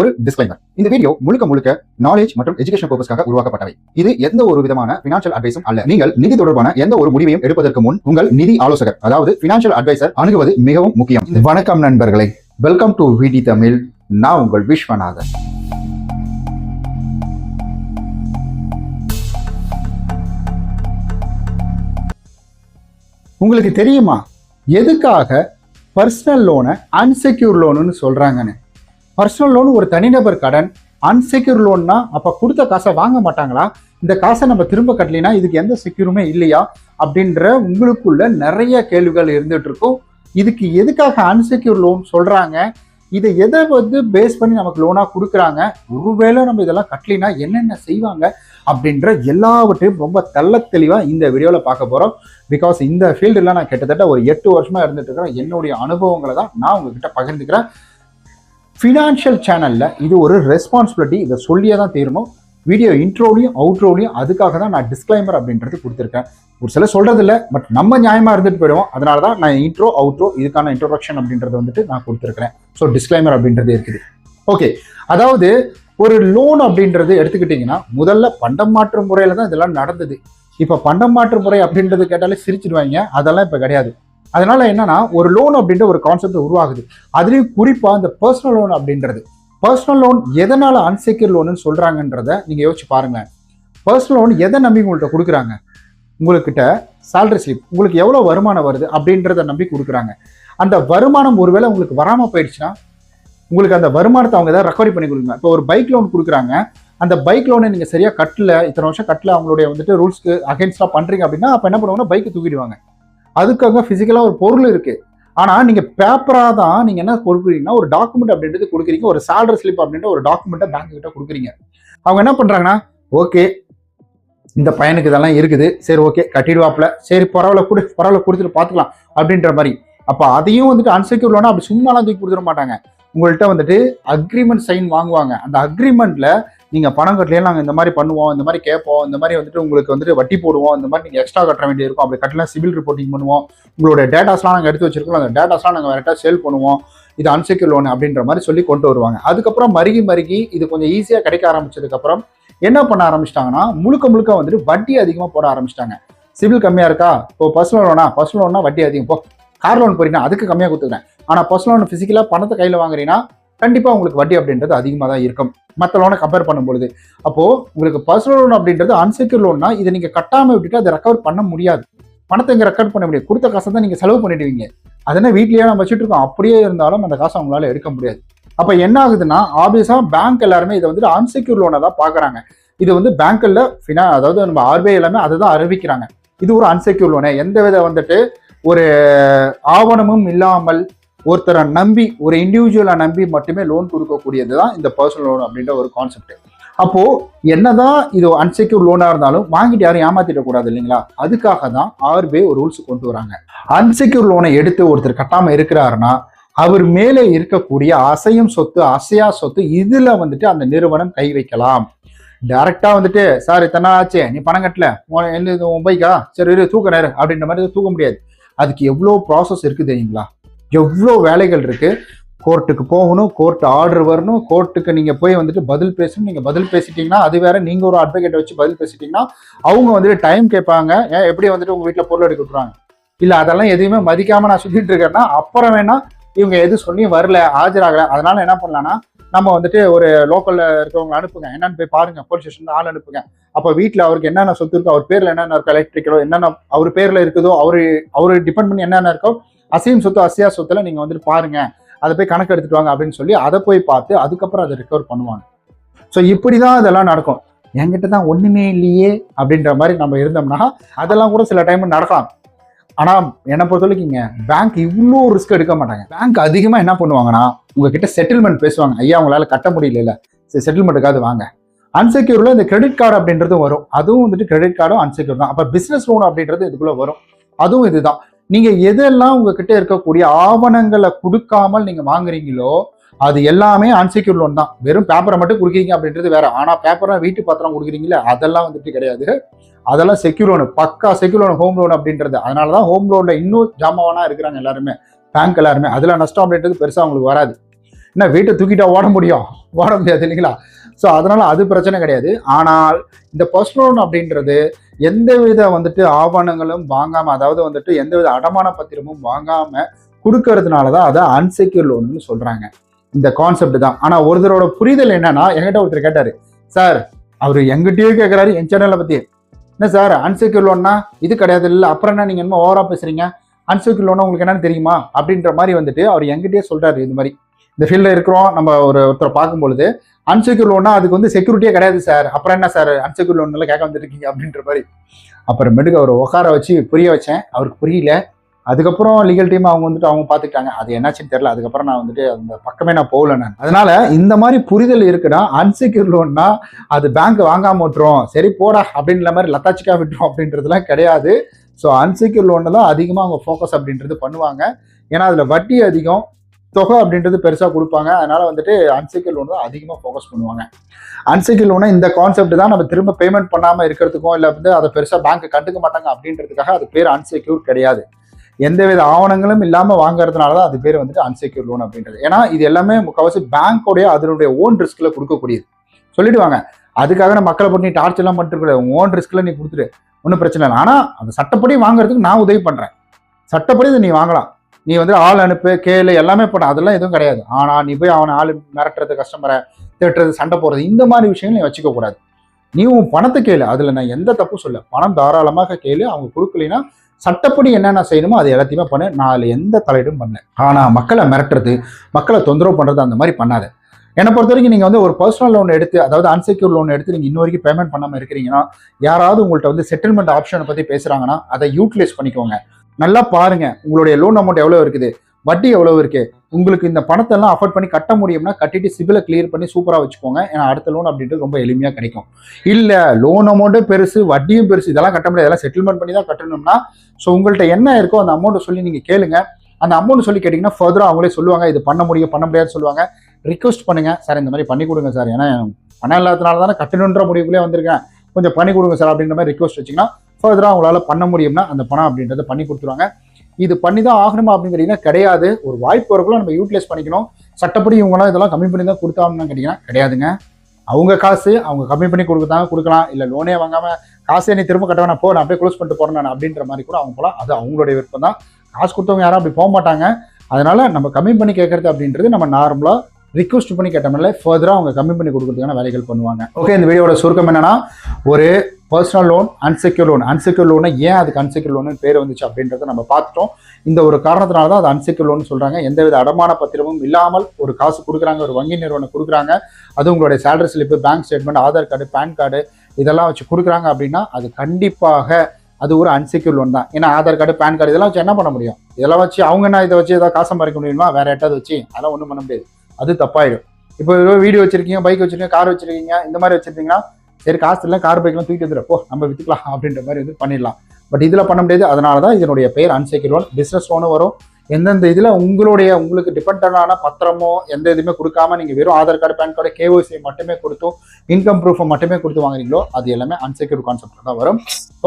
ஒரு டிஸ்க்ளைமர் இந்த வீடியோ முழுக்க முழுக்க நாலேஜ் மற்றும் எஜுகேஷன் பர்பஸ்க்காக உருவாக்கப்பட்டவை. இது எந்த ஒரு விதமான பினான்சியல் அட்வைஸும் அல்ல. நீங்கள் நிதி தொடர்பான எந்த ஒரு முடிவையும் எடுப்பதற்கு முன் உங்கள் நிதி ஆலோசகர் அதாவது பினான்சியல் அட்வைசர் அணுகுவது மிகவும் முக்கியம். வணக்கம் நண்பர்களே. வெல்கம் டு விடி தமிழ் நான் உங்கள் விஸ்வநாதன். உங்களுக்கு தெரியுமா? எதுக்காக பர்சனல் லோனை அன்செக்யூர் லோனுன்னு சொல்றாங்கன்னு? பர்சனல் லோன் ஒரு தனிநபர் கடன் அன்செக்யூர் லோன்னா அப்ப கொடுத்த காசை வாங்க மாட்டாங்களா? இந்த காசை நம்ம திரும்ப கட்டலினா இதுக்கு எந்த செக்யூருமே இல்லையா? அப்படின்ற உங்களுக்குள்ள நிறைய கேள்விகள் இருந்துட்டு இருக்கும். இதுக்கு எதுக்காக அன்செக்யூர் லோன் சொல்றாங்க? இதை எதை வந்து பேஸ் பண்ணி நமக்கு லோனா கொடுக்குறாங்க? ஒருவேளை நம்ம இதெல்லாம் கட்டலினா என்னென்ன செய்வாங்க? அப்படின்ற எல்லாவற்றையும் ரொம்ப தெள்ள தெளிவாக இந்த வீடியோவில் பார்க்க போகிறோம் பிகாஸ் இந்த ஃபீல்டில் நான் கிட்டத்தட்ட ஒரு எட்டு வருஷமாக இருந்துட்டு இருக்கிறேன். என்னுடைய அனுபவங்களை தான் நான் உங்ககிட்ட பகிர்ந்துக்கிறேன். ஃபினான்ஷியல் சேனலில் இது ஒரு ரெஸ்பான்சிபிலிட்டி இதை சொல்லியே தான் தீரணும். வீடியோ இன்ட்ரோலையும் அவுட்ரோலையும் அதுக்காக தான் நான் டிஸ்க்ளைமர் அப்படின்றது கொடுத்துருக்கேன். ஒரு சில சொல்கிறது இல்லை பட் நம்ம நியாயமாக இருந்துட்டு போயிடுவோம். அதனால தான் நான் இன்ட்ரோ அவுட்ரோ இதுக்கான இன்ட்ரோடக்ஷன் அப்படின்றது வந்துட்டு நான் கொடுத்துருக்கிறேன். ஸோ டிஸ்க்ளைமர் அப்படின்றது இருக்குது. ஓகே அதாவது ஒரு லோன் அப்படின்றது எடுத்துக்கிட்டிங்கன்னா முதல்ல பண்டம் மாற்று முறையில் தான் இதெல்லாம் நடந்தது. இப்போ பண்டம் மாற்று முறை அப்படின்றது கேட்டாலே சிரிச்சிடுவாங்க. அதெல்லாம் இப்போ கிடையாது. அதனால என்னன்னா ஒரு லோன் அப்படின்ற ஒரு கான்செப்ட் உருவாகுது. அதுலேயும் குறிப்பாக இந்த பர்சனல் லோன் அப்படின்றது. பர்சனல் லோன் எதனால அன்செக்யூர் லோன்னு சொல்றாங்கன்றத நீங்க யோசிச்சு பாருங்க பர்சனல் லோன் எதை நம்பி உங்கள்கிட்ட கொடுக்குறாங்க? உங்கள்கிட்ட சேலரி ஸ்லிப் உங்களுக்கு எவ்வளோ வருமானம் வருது அப்படின்றத நம்பி கொடுக்குறாங்க. அந்த வருமானம் ஒருவேளை உங்களுக்கு வராமல் போயிடுச்சுன்னா உங்களுக்கு அந்த வருமானத்தை அவங்க ஏதாவது ரெக்கவரி பண்ணி கொடுங்க. இப்போ ஒரு பைக் லோன் கொடுக்குறாங்க. அந்த பைக் லோனை நீங்கள் சரியாக கட்டல இத்தனை வருஷம் கட்டல அவங்களுடைய வந்துட்டு ரூல்ஸ்க்கு அகேன்ஸ்டாக பண்ணுறீங்க அப்படின்னா அப்போ என்ன பண்ணுவாங்கன்னா பைக்கை தூக்கிடுவாங்க. அதுக்காக ஃபிசிக்கலாக ஒரு பொருள் இருக்குது ஆனால் நீங்கள் பேப்பராக தான் நீங்கள் என்ன கொடுக்குறீங்கன்னா ஒரு டாக்குமெண்ட் அப்படின்றது கொடுக்குறீங்க. ஒரு சேலரி ஸ்லிப் அப்படின்ற ஒரு டாக்குமெண்ட்டை பேங்க் கிட்ட கொடுக்குறீங்க. அவங்க என்ன பண்ணுறாங்கன்னா ஓகே இந்த பையனுக்கு இதெல்லாம் இருக்குது. சரி ஓகே கட்டிடுவாப்பில். சரி பரவாயில்ல கொடு பரவாயில்ல கொடுத்துட்டு பார்த்துக்கலாம் அப்படின்ற மாதிரி. அப்போ அதையும் வந்துட்டு அன்செக்யூர் லோனா அப்படி சும்மாலாம் தூக்கி கொடுத்துட மாட்டாங்க. உங்கள்கிட்ட வந்துட்டு அக்ரிமெண்ட் சைன் வாங்குவாங்க. அந்த அக்ரிமெண்ட்டில் நீங்கள் பணம் கட்டலையே நாங்கள் இந்த மாதிரி பண்ணுவோம் இந்த மாதிரி கேட்போம் இந்த மாதிரி வந்துட்டு உங்களுக்கு வந்துட்டு வட்டி போடுவோம் இந்த மாதிரி நீங்கள் எக்ஸ்ட்ரா கட்ட வேண்டியிருக்கும். அப்படி கட்டலாம் சிவில் ரிப்போர்ட்டிங் பண்ணுவோம். உங்களோட டேட்டாஸ்லாம் நாங்கள் எடுத்து வச்சிருக்கோம் அந்த டேட்டாஸ்லாம் நாங்கள் வேறட்டா சேல் பண்ணுவோம். இது அன்செக்யூர் லோன் அப்படின்ற மாதிரி சொல்லி கொண்டு வருவாங்க. அதுக்கப்புறம் மருகி மருகி இது கொஞ்சம் ஈஸியாக கிடைக்க ஆரம்பிச்சதுக்கப்புறம் என்ன பண்ண ஆரம்பிச்சிட்டாங்கன்னா முழுக்க முழுக்க வந்துட்டு வட்டி அதிகமாக போட ஆரம்பிச்சிட்டாங்க. சிவில் கம்மியாக இருக்கா? இப்போ பர்சனல் லோனா பர்சனல் லோன்னா வட்டி அதிகம். போ கார் லோன் போறீங்கன்னா அதுக்கு கம்மியாக கொடுத்துக்கிறேன். ஆனால் பர்சனல் லோன் ஃபிசிக்கலாக பணத்தை கையில் வாங்குறீங்கன்னா கண்டிப்பாக உங்களுக்கு வட்டி அப்படின்றது அதிகமாக தான் இருக்கும். மற்ற லோனை கம்பேர் பண்ணும்பொழுது. அப்போது உங்களுக்கு பர்சனல் லோன் அப்படின்றது அன்செக்யூர் லோன்னா இதை நீங்கள் கட்டாமல் விட்டுட்டு அதை ரெக்கவர் பண்ண முடியாது. பணத்தை இங்கே ரெக்கார்ட் பண்ண முடியாது. கொடுத்த காசை தான் நீங்கள் செலவு பண்ணிடுவீங்க. அதனால் வீட்லேயே நம்ம வச்சுட்டு இருக்கோம். அப்படியே இருந்தாலும் அந்த காசை அவங்களால எடுக்க முடியாது. அப்போ என்ன ஆகுதுன்னா ஆப்வியஸாக பேங்க் எல்லாருமே இதை வந்துட்டு அன்செக்யூர் லோனை தான் பார்க்குறாங்க. இது வந்து பேங்க்கில் ஃபினா அதாவது நம்ம ஆர்பிஐ எல்லாமே அதை தான் அறிவிக்கிறாங்க. இது ஒரு அன்செக்யூர் லோனு எந்த வித வந்துட்டு ஒரு ஆவணமும் இல்லாமல் ஒருத்தரை நம்பி ஒரு இண்டிவிஜுவலை நம்பி மட்டுமே லோன் கொடுக்கக்கூடியது தான் இந்த பர்சனல் லோன் அப்படின்ற ஒரு கான்செப்ட் அப்போ என்னதான் இது அன்செக்யூர் லோனா இருந்தாலும் வாங்கிட்டு யாரும் ஏமாத்திடக் கூடாது இல்லைங்களா? அதுக்காக தான் ஆர்பிஐ ஒரு ரூல்ஸ் கொண்டு வராங்க. அன்செக்யூர் லோனை எடுத்து ஒருத்தர் கட்டாம இருக்கிறாருன்னா அவர் மேலே இருக்கக்கூடிய அசையும் சொத்து அசையா சொத்து இதுல வந்துட்டு அந்த நிறுவனம் கை வைக்கலாம். டைரக்டா வந்துட்டு சார் இத்தனை ஆச்சு நீ பணம் கட்டல. உன் என்ன இது உன் பைக்கா சரி தூக்க நேரம் அப்படின்ற மாதிரி தூக்க முடியாது. அதுக்கு எவ்வளோ ப்ராசஸ் இருக்கு தெரியுங்களா? எவ்வளோ வேலைகள் இருக்குது கோர்ட்டுக்கு போகணும் கோர்ட் ஆர்டர் வரணும் கோர்ட்டுக்கு நீங்கள் போய் வந்துட்டு பதில் பேசணும். நீங்கள் பதில் பேசிட்டீங்கன்னா அது வேற. நீங்கள் ஒரு அட்வொகேட்டை வச்சு பதில் பேசிட்டீங்கன்னா அவங்க வந்துட்டு டைம் கேட்பாங்க. ஏன் எப்படி வந்துட்டு உங்கள் வீட்டில் பொருள் எடுக்க விட்டுறாங்க இல்லை அதெல்லாம் எதையுமே மதிக்காமல் நான் சுற்றிட்டு இருக்கேன்னா அப்புறம் வேணா இவங்க எது சொல்லி வரல ஆஜராகல. அதனால என்ன பண்ணலாம்னா நம்ம வந்துட்டு ஒரு லோக்கலில் இருக்கிறவங்க அனுப்புங்க. என்னன்னு போய் பாருங்க. போலீஸ் ஸ்டேஷன் ஆள் அனுப்புங்க. அப்ப வீட்டில் அவருக்கு என்னென்ன சொத்து இருக்கோ அவர் பேர்ல என்னென்ன இருக்கோ எலக்ட்ரிக்கலோ என்னென்ன அவர் பேர்ல இருக்குதோ அவரு அவரு டிபெண்ட் பண்ணி என்னென்ன இருக்கோ அசையும் சொத்து அசையா சொத்துல நீங்க வந்துட்டு பாருங்க. அதை போய் கணக்கு எடுத்துட்டு வாங்க அப்படின்னு சொல்லி அதை போய் பார்த்து அதுக்கப்புறம் அதை ரெக்கவர் பண்ணுவாங்க. ஸோ இப்படிதான் இதெல்லாம் நடக்கும். என்கிட்ட தான் ஒண்ணுமே இல்லையே அப்படின்ற மாதிரி நம்ம இருந்தோம்னா அதெல்லாம் கூட சில டைம் நடக்கலாம். ஆனா என்னை பொறுத்த வரைக்கும் பேங்க் இவ்வளோ ரிஸ்க் எடுக்க மாட்டாங்க. பேங்க் அதிகமா என்ன பண்ணுவாங்கன்னா உங்ககிட்ட செட்டில்மெண்ட் பேசுவாங்க. ஐயா உங்களால கட்ட முடியல சரி செட்டில்மெண்ட்டுக்காவது வாங்க. அன்செக்யூர்ல இந்த கிரெடிட் கார்டு அப்படின்றதும் வரும். அதுவும் வந்துட்டு கிரெடிட் கார்டும் அன்செக்யூர் தான். அப்ப பிசினஸ் லோன் அப்படின்றது இதுக்குள்ள வரும். அதுவும் இதுதான். நீங்க எதெல்லாம் உங்ககிட்ட இருக்கக்கூடிய ஆவணங்களை கொடுக்காமல் நீங்க வாங்குறீங்களோ அது எல்லாமே அன்செக்யூர் லோன் தான். வெறும் பேப்பரை மட்டும் கொடுக்குறீங்க அப்படின்றது வேற. ஆனா பேப்பரை வீட்டு பத்திரம் கொடுக்குறீங்களே அதெல்லாம் வந்துட்டு கிடையாது. அதெல்லாம் செக்யூர் லோனு பக்கா செக்யூர் லோன் ஹோம் லோன் அப்படின்றது. அதனால தான் ஹோம் லோன்ல இன்னும் ஜாமாவானா இருக்கிறாங்க எல்லாருமே. பேங்க் எல்லாருமே. அதுல நஷ்டம் அப்படின்றது பெருசா அவங்களுக்கு வராது. என்ன வீட்டை தூக்கிட்டா ஓட முடியும்? ஓட முடியாது இல்லைங்களா? ஸோ அதனால் அது பிரச்சனை கிடையாது. ஆனால் இந்த பர்சனல் லோன் அப்படின்றது எந்தவித வந்துட்டு ஆவணங்களும் வாங்காமல் அதாவது வந்துட்டு எந்தவித அடமான பத்திரமும் வாங்காமல் கொடுக்கறதுனால தான் அதை அன்செக்யூர் லோன்னு சொல்கிறாங்க இந்த கான்செப்ட் தான். ஆனால் ஒருத்தரோட புரிதல் என்னன்னா என்கிட்ட ஒருத்தர் கேட்டார் சார் அவர் எங்கிட்டயே கேட்குறாரு என் சேனலை பற்றி என்ன சார் அன்செக்யூர் லோன்னா இது கிடையாது. இல்லை அப்புறம் என்ன நீங்கள் என்ன ஓவரா பேசுறீங்க? அன்செக்யூர் லோனா உங்களுக்கு என்னன்னு தெரியுமா? அப்படின்ற மாதிரி வந்துட்டு அவர் எங்கிட்டயே சொல்கிறாரு இது மாதிரி. இந்த ஃபீல்டில் இருக்கிறோம் நம்ம ஒரு ஒருத்தரை பார்க்கும் பொழுது அன்செக்யூர் லோன்னா அதுக்கு வந்து செக்யூரிட்டியே கிடையாது சார் அப்புறம் என்ன சார் அன்செக்யூர் லோன் எல்லாம் கேட்க வந்துருக்கீங்க அப்படின்ற மாதிரி. அப்புறமேட்டுக்கு அவர் உட்கார வச்சு புரிய வச்சேன். அவருக்கு புரியல. அதுக்கப்புறம் லீகல் டீம் அவங்க வந்துட்டு அவங்க பார்த்துக்கிட்டாங்க. அது என்னாச்சுன்னு தெரியல. அதுக்கப்புறம் நான் வந்துட்டு அந்த பக்கமே நான் போகல நான். அதனால இந்த மாதிரி புரிதல் இருக்குன்னா அன்செக்யூர் லோன்னா அது பேங்க் வாங்காம விட்டுரும். சரி போடா அப்படின்ற மாதிரி லத்தாச்சிக்கா விட்டுரும் அப்படின்றதுலாம் கிடையாது. ஸோ அன்செக்யூர் லோனில் தான் அதிகமாக அவங்க ஃபோக்கஸ் அப்படின்றது பண்ணுவாங்க. ஏன்னா அதில் வட்டி அதிகம். தொகை அப்படின்றது பெருசாக கொடுப்பாங்க. அதனால் வந்துட்டு அன்செக்யூர் லோன் தான் அதிகமாக ஃபோக்கஸ் பண்ணுவாங்க. அன்செக்யூர் லோனை இந்த கான்செப்ட் தான் நம்ம திரும்ப பேமெண்ட் பண்ணாமல் இருக்கிறதுக்கும் இல்லை வந்து அதை பெருசாக பேங்க் கண்டுக்க மாட்டாங்க அப்படின்றதுக்காக அது பேர் அன்செக்யூர் கிடையாது. எந்தவித ஆவணங்களும் இல்லாமல் வாங்குறதுனால தான் அது பேர் வந்துட்டு அன்செக்யூர் லோன் அப்படின்றது. ஏன்னா இது எல்லாமே முக்கால்வாசி பேங்க்கோடைய அதனுடைய ஓன் ரிஸ்கில் கொடுக்கக்கூடியது. சொல்லிடுவாங்க அதுக்காக நான் மக்களை போட்டு நீ டார்ச் எல்லாம் பண்ணிட்டு ஓன் ரிஸ்க்ல நீ கொடுத்துரு ஒன்றும் பிரச்சனை இல்லை. ஆனால் அந்த சட்டப்படி வாங்குறதுக்கு நான் உதவி பண்ணுறேன் சட்டப்படி இதை நீ வாங்கலாம். நீ வந்து ஆள் அனுப்பு கேளு எல்லாமே பண்ண அதெல்லாம் எதுவும் கிடையாது. ஆனால் நீ போய் அவனை ஆள் மிரட்டுறது கஸ்டமரை திட்டுறது சண்டை போடுறது இந்த மாதிரி விஷயங்கள் நீ வச்சுக்க கூடாது. நீ உன் பணத்தை கேளு. அதில் நான் எந்த தப்பும் சொல்ல பணம் தாராளமாக கேளு. அவங்க கொடுக்கலைன்னா சட்டப்படி என்னென்ன செய்யணுமோ அது எல்லாத்தையுமே பண்ணு. நான் அதில் எந்த தலையிடும் பண்ணேன் ஆனால் மக்களை மிரட்டுறது மக்களை தொந்தரவு பண்ணுறது அந்த மாதிரி பண்ணாத. என்னை பொறுத்த வரைக்கும் நீங்கள் வந்து ஒரு பர்சனல் லோன் எடுத்து அதாவது அன்செக்யூர் லோன் எடுத்து நீங்கள் இன்ன வரைக்கும் பேமெண்ட் பண்ணாமல் இருக்கிறீங்கன்னா யாராவது உங்கள்கிட்ட வந்து செட்டில்மெண்ட் ஆப்ஷனை பற்றி பேசுகிறாங்கன்னா அதை யூட்டிலைஸ் பண்ணிக்கோங்க. நல்லா பாருங்க. உங்களுடைய லோன் அமௌண்ட் எவ்வளோ இருக்குது? வட்டி எவ்வளோ இருக்கு? உங்களுக்கு இந்த பணத்தை எல்லாம் அஃபோர்ட் பண்ணி கட்ட முடியும்னா கட்டிட்டு சிபிலை கிளியர் பண்ணி சூப்பராக வச்சுக்கோங்க. ஏன்னா அடுத்த லோன் அப்படின்றது ரொம்ப எளிமையாக கிடைக்கும். இல்லை லோன் அமௌண்ட்டும் பெருசு வட்டியும் பெருசு இதெல்லாம் கட்ட முடியாது. இதெல்லாம் செட்டில்மெண்ட் பண்ணி தான் கட்டணும்னா ஸோ உங்கள்கிட்ட என்ன இருக்கோ அந்த அமௌண்ட்டை சொல்லி நீங்கள் கேளுங்க. அந்த அமௌண்ட் சொல்லி கேட்டிங்கன்னா ஃபர்தராக அவங்களே சொல்லுவாங்க இது பண்ண முடியும் பண்ண முடியாதுன்னு சொல்லுவாங்க. ரிக்வஸ்ட் பண்ணுங்க. சார் இந்த மாதிரி பண்ணி கொடுங்க சார். ஏன்னா பணம் இல்லாததுனால தானே கட்டணுன்ற முடிவுக்குள்ளே வந்திருக்கேன். கொஞ்சம் பண்ணி கொடுங்க சார் அப்படின்ற மாதிரி ரிக்வஸ்ட் வச்சிங்கன்னா ஃபர்தராக அவங்களால பண்ண முடியும்னா அந்த பணம் அப்படின்றத பண்ணி கொடுத்துருவாங்க. இது பண்ணி தான் ஆகணுமா அப்படின்னு கேட்டிங்கன்னா கிடையாது. ஒரு வாய்ப்பு வரக்குள்ள நம்ம யூட்டிலைஸ் பண்ணிக்கணும். சட்டப்படி இவங்களாம் இதெல்லாம் கம்மி பண்ணி தான் கொடுத்தாங்கன்னு கேட்டிங்கன்னா கிடையாதுங்க. அவங்க காசு அவங்க கம்மி பண்ணி கொடுக்குறதாங்க கொடுக்கலாம். இல்லை லோனே வாங்காம காசே நீ திரும்ப கட்ட வேணாம் போ நான் அப்படியே க்ளோஸ் பண்ணிட்டு போறேன் நான் அப்படின்ற மாதிரி கூட அவங்க போகலாம் அது அவங்களுடைய விருப்பம் தான். காசு கொடுத்தவங்க யாரும் அப்படி போக மாட்டாங்க. அதனால நம்ம கம்மி பண்ணி கேட்கறது அப்படின்றது நம்ம நார்மலாக ரிக்வஸ்ட் பண்ணி கேட்டோம்னால ஃபர்தராக அவங்க கம்மி பண்ணி கொடுக்குறதுக்கான வேலைகள் பண்ணுவாங்க. ஓகே இந்த வீடியோட சுருக்கம் என்னன்னா ஒரு personal loan unsecure loan unsecure லோனை ஏன் அதுக்கு அன்செக்யூர் லோனு பேர் வந்துச்சு அப்படின்றத நம்ம பார்த்துட்டோம். இந்த ஒரு காரணத்தினால தான் அது அன்செக்யூர் லோன் சொல்கிறாங்க எந்தவித அடமான பத்திரமும் இல்லாமல் ஒரு காசு கொடுக்குறாங்க ஒரு வங்கி நிறுவனம் கொடுக்குறாங்க. அது உங்களுடைய salary slip bank statement Aadhaar card PAN card இதெல்லாம் வச்சு கொடுக்குறாங்க அப்படின்னா அது கண்டிப்பாக அது ஒரு அன்செக்யூர் லோன் தான். ஏன்னா ஆதார் கார்டு பேன் கார்டு இதெல்லாம் வச்சு என்ன பண்ண முடியும்? இதெல்லாம் வச்சு அவங்க என்ன இதை வச்சு ஏதாவது காசம் பறிக்க முடியுமா? வேறு எட்டாவது வச்சு? அதெல்லாம் ஒன்றும் பண்ண முடியாது. அது தப்பாயிடும். இப்போ ஏதோ வீடியோ வச்சிருக்கீங்க பைக் வச்சிருக்கீங்க கார் வச்சிருக்கீங்க இந்த மாதிரி வச்சிருந்தீங்கன்னா சரி காசு இல்லை கார் பைக்லாம் தூக்கி வந்துடும் போ நம்ம வித்துக்கலாம் அப்படின்ற மாதிரி வந்து பண்ணிடலாம். பட் இதில் பண்ண முடியாது அதனால தான் இதனுடைய பெயர் அன்செக்யூர் லோன் பிஸ்னஸ் லோனும் வரும். எந்தெந்த இதில் உங்களுடைய உங்களுக்கு டிபெண்டான பத்திரமோ எந்த இதுவுமே கொடுக்காம நீங்கள் வெறும் Aadhaar card PAN card KYC மட்டுமே கொடுத்தும் இன்கம் ப்ரூஃபை மட்டுமே கொடுத்து வாங்குறீங்களோ அது எல்லாமே அன்செக்யூர் கான்செப்ட் தான் வரும்.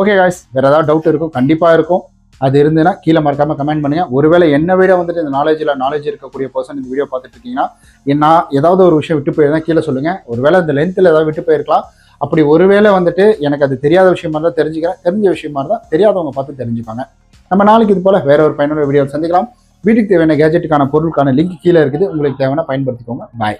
ஓகே காய்ஸ் வேறு ஏதாவது டவுட் இருக்கும் கண்டிப்பாக இருக்கும். அது இருந்ததுன்னா கீழே மறக்காம கமெண்ட் பண்ணுங்க. ஒருவேளை என்னை விட வந்துட்டு இந்த நாலேஜில் நாலேஜ் இருக்கக்கூடிய பர்சன் இந்த வீடியோ பார்த்துட்டு இருக்கீங்கன்னா என்ன ஏதாவது ஒரு விஷயம் விட்டு போயிருந்தா கீழே சொல்லுங்க. ஒருவேளை இந்த லென்த்தில் ஏதாவது விட்டு போயிருக்கலாம். அப்படி ஒருவேளை வந்துட்டு எனக்கு அது தெரியாத விஷயமா இருந்தால் தெரிஞ்சுக்கிறேன். தெரிஞ்ச விஷயமா இருந்தால் தெரியாதவங்க பார்த்து தெரிஞ்சுப்பாங்க. நம்ம நாளைக்கு இது போல வேற ஒரு பயனுள்ள வீடியோ சந்திக்கலாம். வீட்டுக்கு தேவையான கேஜெட்டுக்கான பொருளுக்கான லிங்க் கீழே இருக்குது. உங்களுக்கு தேவையான பயன்படுத்திக்கோங்க. பாய்